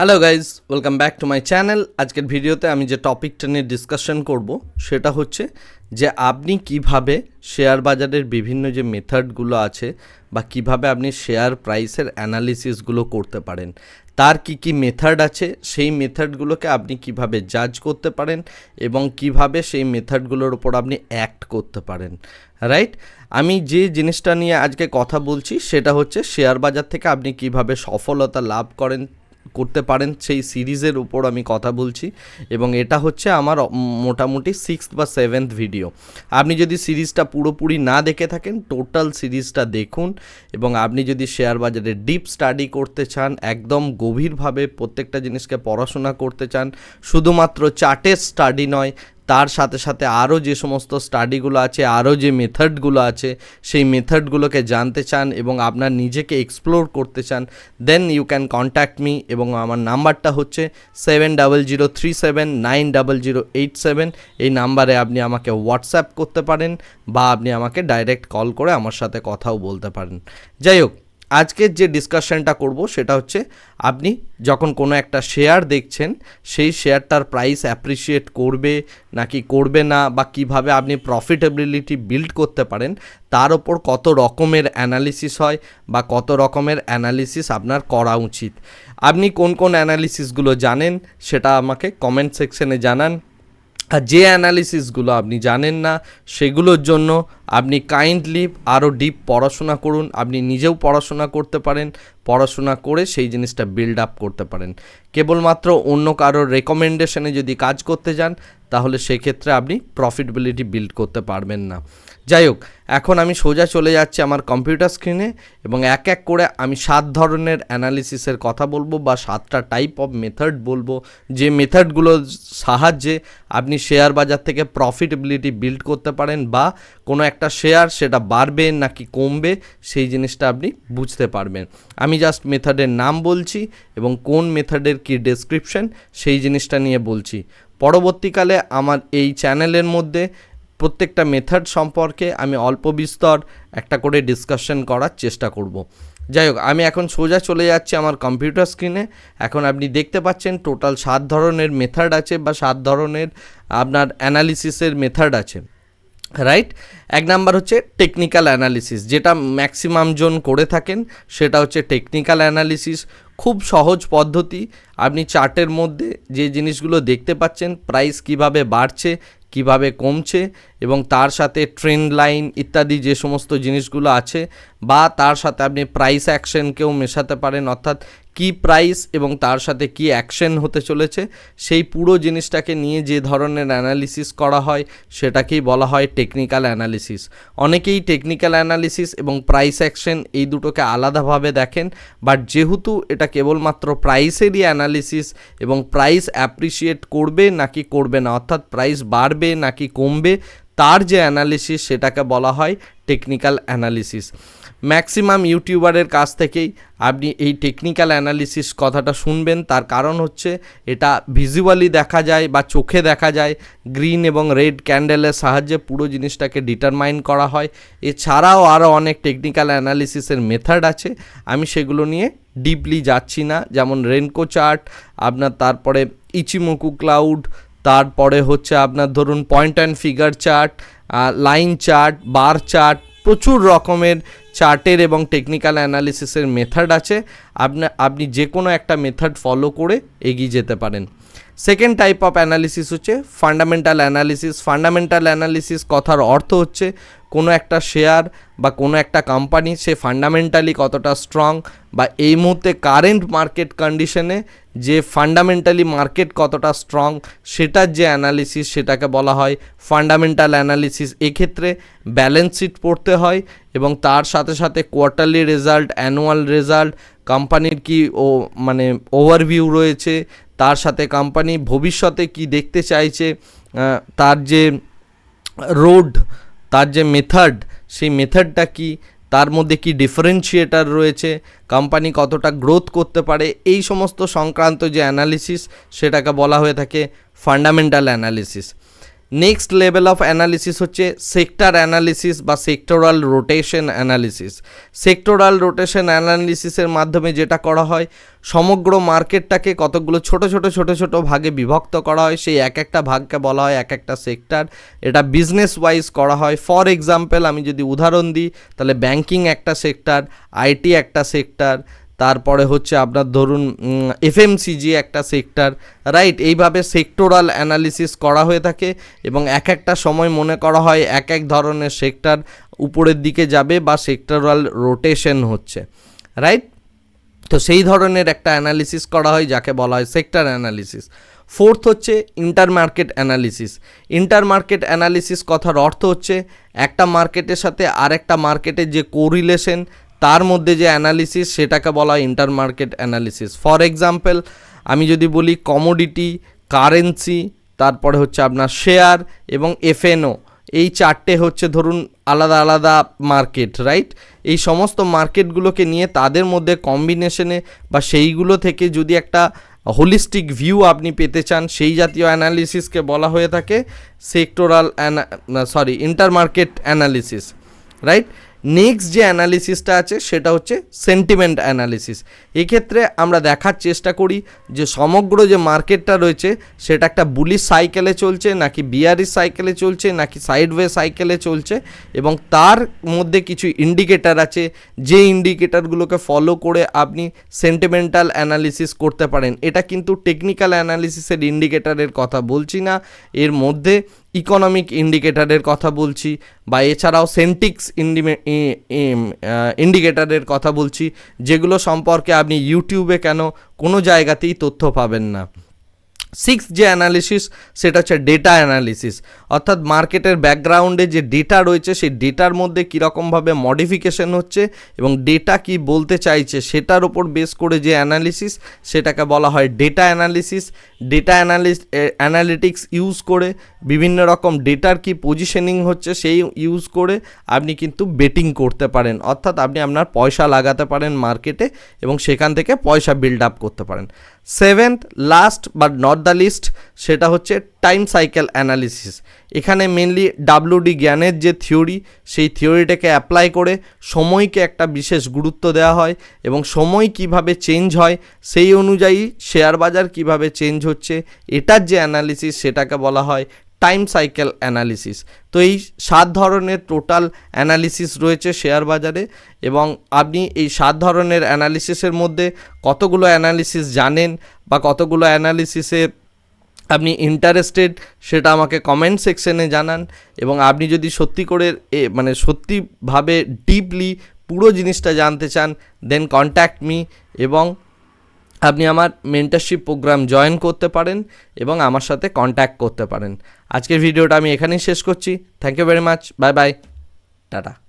Hello guys welcome back to my channel আজকের ভিডিওতে আমি যে টপিকটা নিয়ে ডিসকাশন করব, সেটা হচ্ছে যে আপনি কীভাবে শেয়ার বাজারের বিভিন্ন যে মেথডগুলো আছে বা কীভাবে আপনি শেয়ার প্রাইসের অ্যানালিসিসগুলো করতে পারেন, তার কি কি মেথড আছে, সেই মেথডগুলোকে আপনি কীভাবে জাজ করতে পারেন এবং কীভাবে সেই মেথডগুলোর ওপর আপনি অ্যাক্ট করতে পারেন রাইট আমি যে জিনিসটা নিয়ে আজকে কথা বলছি, সেটা হচ্ছে শেয়ার বাজার থেকে আপনি কীভাবে সফলতা লাভ করেন করতে পারেন সেই সিরিজের উপর আমি কথা বলছি এবং এটা হচ্ছে আমার মোটামুটি সিক্স বা সেভেন্থ ভিডিও আপনি যদি সিরিজটা পুরোপুরি না দেখে থাকেন টোটাল সিরিজটা দেখুন এবং আপনি যদি শেয়ার বাজারে ডিপ স্টাডি করতে চান, একদম গভীরভাবে প্রত্যেকটা জিনিসকে পড়াশোনা করতে চান, শুধুমাত্র চার্টের স্টাডি নয় তার সাথে সাথে আরও যে সমস্ত স্টাডিগুলো আছে, আরও যে মেথডগুলো আছে, সেই মেথডগুলোকে জানতে চান এবং আপনার নিজেকে এক্সপ্লোর করতে চান then you can contact me এবং আমার নাম্বারটা হচ্ছে seven double zero three seven nine double zero eight seven এই নাম্বারে আপনি আমাকে হোয়াটসঅ্যাপ করতে পারেন বা আপনি আমাকে ডাইরেক্ট কল করে আমার সাথে কথাও বলতে পারেন। যাই হোক আজকের যে ডিসকাশনটা করব সেটা হচ্ছে, আপনি যখন কোনো একটা শেয়ার দেখছেন, সেই শেয়ারটার প্রাইস অ্যাপ্রিসিয়েট করবে নাকি করবে না বা কীভাবে আপনি প্রফিটেবিলিটি বিল্ড করতে পারেন, তার ওপর কত রকমের অ্যানালিসিস হয় বা কত রকমের অ্যানালিসিস আপনার করা উচিত। আপনি কোন কোন অ্যানালিসিসগুলো জানেন, সেটা আমাকে কমেন্ট সেকশনে জানান। আর যে অ্যানালিসিসগুলো আপনি জানেন না, সেগুলোর জন্য আপনি কাইন্ডলি আরও ডিপ পড়াশোনা করুন, আপনি নিজেও পড়াশোনা করতে পারেন, পড়াশোনা করে সেই জিনিসটা বিল্ড আপ করতে পারেন। কেবলমাত্র অন্য কারোর রেকমেন্ডেশনে যদি কাজ করতে যান, তাহলে সেক্ষেত্রে আপনি প্রফিটেবিলিটি বিল্ড করতে পারবেন না। যাই হোক, এখন আমি সোজা চলে যাচ্ছি আমার কম্পিউটার স্ক্রিনে এবং এক এক করে আমি সাত ধরনের অ্যানালিসিসের কথা বলব বা সাতটা টাইপ অফ মেথড বলব। যে মেথডগুলোর সাহায্যে আপনি শেয়ার বাজার থেকে প্রফিটেবিলিটি বিল্ড করতে পারেন বা কোনো একটা শেয়ার সেটা বাড়বে নাকি কমবে, সেই জিনিসটা আপনি বুঝতে পারবেন। আমি জাস্ট মেথডের নাম বলছি এবং কোন মেথডের কী ডেসক্রিপশন সেই জিনিসটা নিয়ে বলছি। পরবর্তীকালে আমার এই চ্যানেলের মধ্যে প্রত্যেকটা মেথড সম্পর্কে আমি অল্প বিস্তর একটা করে ডিসকাশন করার চেষ্টা করব। যাই হোক, আমি এখন সোজা চলে যাচ্ছি আমার কম্পিউটার স্ক্রিনে এখন আপনি দেখতে পাচ্ছেন টোটাল সাত ধরনের মেথড আছে বা সাত ধরনের আপনার অ্যানালিসিসের মেথড আছে। রাইট এক নাম্বার হচ্ছে টেকনিক্যাল অ্যানালিসিস যেটা ম্যাক্সিমাম জন করে থাকেন, সেটা হচ্ছে টেকনিক্যাল অ্যানালিসিস খুব সহজ পদ্ধতি। আপনি চার্টের মধ্যে যে জিনিসগুলো দেখতে পাচ্ছেন প্রাইস কীভাবে বাড়ছে কীভাবে কমছে এবং তার সাথে ট্রেন্ড লাইন ইত্যাদি যে সমস্ত জিনিসগুলো আছে বা তার সাথে আপনি প্রাইস অ্যাকশনকেও মেশাতে পারেন, অর্থাৎ কি প্রাইস এবং তার সাথে কি অ্যাকশন হতে চলেছে, সেই পুরো জিনিসটাকে নিয়ে যে ধরনের অ্যানালিসিস করা হয় সেটাকেই বলা হয় টেকনিক্যাল অ্যানালিসিস অনেকেই টেকনিক্যাল অ্যানালিসিস এবং প্রাইস অ্যাকশন এই দুটোকে আলাদাভাবে দেখেন বাট যেহেতু এটা কেবলমাত্র প্রাইসেরই অ্যানালিসিস এবং প্রাইস অ্যাপ্রিসিয়েট করবে নাকি করবে না, অর্থাৎ প্রাইস বাড়বে নাকি কমবে, তার যে অ্যানালিসিস সেটাকে বলা হয় টেকনিক্যাল অ্যানালিসিস ম্যাক্সিমাম ইউটিউবারের কাছ থেকেই আপনি এই টেকনিক্যাল অ্যানালিসিস কথাটা শুনবেন, তার কারণ হচ্ছে এটা ভিজুয়ালি দেখা যায় বা চোখে দেখা যায় গ্রিন এবং রেড ক্যান্ডেলের সাহায্যে পুরো জিনিসটাকে ডিটারমাইন করা হয়। এছাড়াও আরও অনেক টেকনিক্যাল অ্যানালিসিসের মেথড আছে, আমি সেগুলো নিয়ে ডিপলি যাচ্ছি না, যেমন রেনকো চার্ট আপনার তারপরে ইচিমুকু ক্লাউড তারপরে হচ্ছে আপনার ধরুন point and figure chart line chart bar chart প্রচুর রকমের চার্টের এবং টেকনিক্যাল অ্যানালিসিসের মেথড আছে। আপনি আপনি যে কোনো একটা মেথড ফলো করে এগিয়ে যেতে পারেন। সেকেন্ড টাইপ অফ অ্যানালিসিস হচ্ছে ফান্ডামেন্টাল অ্যানালিসিস ফান্ডামেন্টাল অ্যানালিসিস কথার অর্থ হচ্ছে কোনো একটা শেয়ার বা কোনো একটা কোম্পানি সে ফান্ডামেন্টালি কতটা স্ট্রং বা এই মুহূর্তে কারেন্ট মার্কেট কন্ডিশনে যে ফান্ডামেন্টালি মার্কেট কতটা স্ট্রং সেটার যে অ্যানালিসিস সেটাকে বলা হয় ফান্ডামেন্টাল অ্যানালিসিস এক্ষেত্রে ব্যালেন্স শিট পড়তে হয় এবং তার সাথে সাথে কোয়ার্টারলি রেজাল্ট অ্যানুয়াল রেজাল্ট কোম্পানির কি ও মানে ওভারভিউ রয়েছে, তার সাথে কোম্পানি ভবিষ্যতে কি দেখতে চাইছে তার যে রোড তার যে মেথড সেই মেথডটা কি, তার মধ্যে কি ডিফারেন্সিয়েটার রয়েছে কোম্পানি কতটা গ্রোথ করতে পারে, এই সমস্ত সংক্রান্ত যে অ্যানালিসিস সেটাকে বলা হয়ে থাকে fundamental analysis next level of analysis হচ্ছে সেক্টর অ্যানালিসিস বা sectoral rotation analysis sectoral rotation অ্যানালিসিসের মাধ্যমে যেটা করা হয়, সমগ্র মার্কেটটাকে কতগুলো ছোট ছোট ছোট ছোট ভাগে বিভক্ত করা হয়। সেই এক একটা ভাগকে বলা হয় এক একটা সেক্টর এটা বিজনেস ওয়াইজ করা হয়। ফর এক্সাম্পল আমি যদি উদাহরণ দিই, তাহলে ব্যাংকিং একটা সেক্টর আইটি একটা সেক্টর তারপরে হচ্ছে আপনার ধরুন এফএমসিজি একটা সেক্টর রাইট এইভাবে সেক্টোরাল অ্যানালিসিস করা হয়ে থাকে এবং এক একটা সময় মনে করা হয় এক এক ধরনের সেক্টর উপরের দিকে যাবে বা সেক্টরাল রোটেশন হচ্ছে রাইট তো সেই ধরনের একটা অ্যানালিসিস করা হয় যাকে বলা হয় সেক্টর অ্যানালিসিস ফোর্থ হচ্ছে intermarket analysis intermarket analysis কথার অর্থ হচ্ছে একটা মার্কেটের সাথে আরেকটা মার্কেটের যে কোরিলেশন তার মধ্যে যে অ্যানালিসিস সেটাকে বলা হয় intermarket analysis for example আমি যদি বলি কমোডিটি কারেন্সি তারপরে হচ্ছে আপনার শেয়ার এবং এফএনও এই চারটে হচ্ছে ধরুন আলাদা আলাদা মার্কেট রাইট এই সমস্ত মার্কেটগুলোকে নিয়ে তাদের মধ্যে কম্বিনেশনে বা সেইগুলো থেকে যদি একটা হোলিস্টিক ভিউ আপনি পেতে চান, সেই জাতীয় অ্যানালিসিসকে বলা হয়ে থাকে sectoral sorry intermarket analysis right next যে অ্যানালিসিসটা আছে, সেটা হচ্ছে সেন্টিমেন্ট অ্যানালিসিস এক্ষেত্রে আমরা দেখার চেষ্টা করি যে সমগ্র যে মার্কেটটা রয়েছে, সেটা একটা বুলিশ সাইকেলে চলছে, নাকি বিয়ারি সাইকেলে চলছে, নাকি সাইডওয়ে সাইকেলে চলছে, এবং তার মধ্যে কিছু ইন্ডিকেটার আছে, যে ইন্ডিকেটারগুলোকে ফলো করে আপনি সেন্টিমেন্টাল অ্যানালিসিস করতে পারেন। এটা কিন্তু টেকনিক্যাল অ্যানালিসিসের ইন্ডিকেটারের কথা বলছি না। এর মধ্যে ইকোনমিক ইন্ডিকেটারের কথা বলছি, বা এছাড়াও সেন্টিক্স ইন্ডিকেটারের কথা বলছি, যেগুলো সম্পর্কে আপনি ইউটিউবে কেন কোনো জায়গাতেই তথ্য পাবেন না। সিক্স যে অ্যানালিসিস সেটা হচ্ছে ডেটা অ্যানালিসিস অর্থাৎ মার্কেটের ব্যাকগ্রাউন্ডে যে ডেটা রয়েছে, সেই ডেটার মধ্যে কীরকমভাবে মডিফিকেশন হচ্ছে এবং ডেটা কি বলতে চাইছে, সেটার ওপর বেস করে যে অ্যানালিসিস সেটাকে বলা হয় data analysis data analyse analytics use করে বিভিন্ন রকম ডেটার কি পজিশনিং হচ্ছে, সেই ইউজ করে আপনি কিন্তু বেটিং করতে পারেন। অর্থাৎ আপনি আপনার পয়সা লাগাতে পারেন মার্কেটে এবং সেখান থেকে পয়সা বিল্ড আপ করতে পারেন। Seventh last but not the least সেটা হচ্ছে টাইম সাইকেল অ্যানালিসিস এখানে মেনলি ডাব্লিউডি জ্ঞানের যে থিওরি সেই থিওরিটাকে অ্যাপ্লাই করে সময়কে একটা বিশেষ গুরুত্ব দেওয়া হয় এবং সময় কীভাবে চেঞ্জ হয়, সেই অনুযায়ী শেয়ার বাজার কীভাবে চেঞ্জ হচ্ছে, এটার যে অ্যানালিসিস সেটাকে বলা হয় টাইম সাইকেল অ্যানালিসিস তো এই সাত ধরনের টোটাল অ্যানালিসিস রয়েছে শেয়ার বাজারে এবং আপনি এই সাত ধরনের অ্যানালিসিসের মধ্যে কতগুলো অ্যানালিসিস জানেন বা কতগুলো অ্যানালিসিসে আপনি ইন্টারেস্টেড সেটা আমাকে কমেন্ট সেকশনে জানান এবং আপনি যদি সত্যি করে এ মানে সত্যিভাবে ডিপলি পুরো জিনিসটা জানতে চান দেন কন্ট্যাক্ট মি এবং আপনি আমার মেন্টারশিপ প্রোগ্রাম জয়েন করতে পারেন এবং আমার সাথে কন্ট্যাক্ট করতে পারেন। আজকের ভিডিওটা আমি এখানেই শেষ করছি। Thank you very much bye bye tata.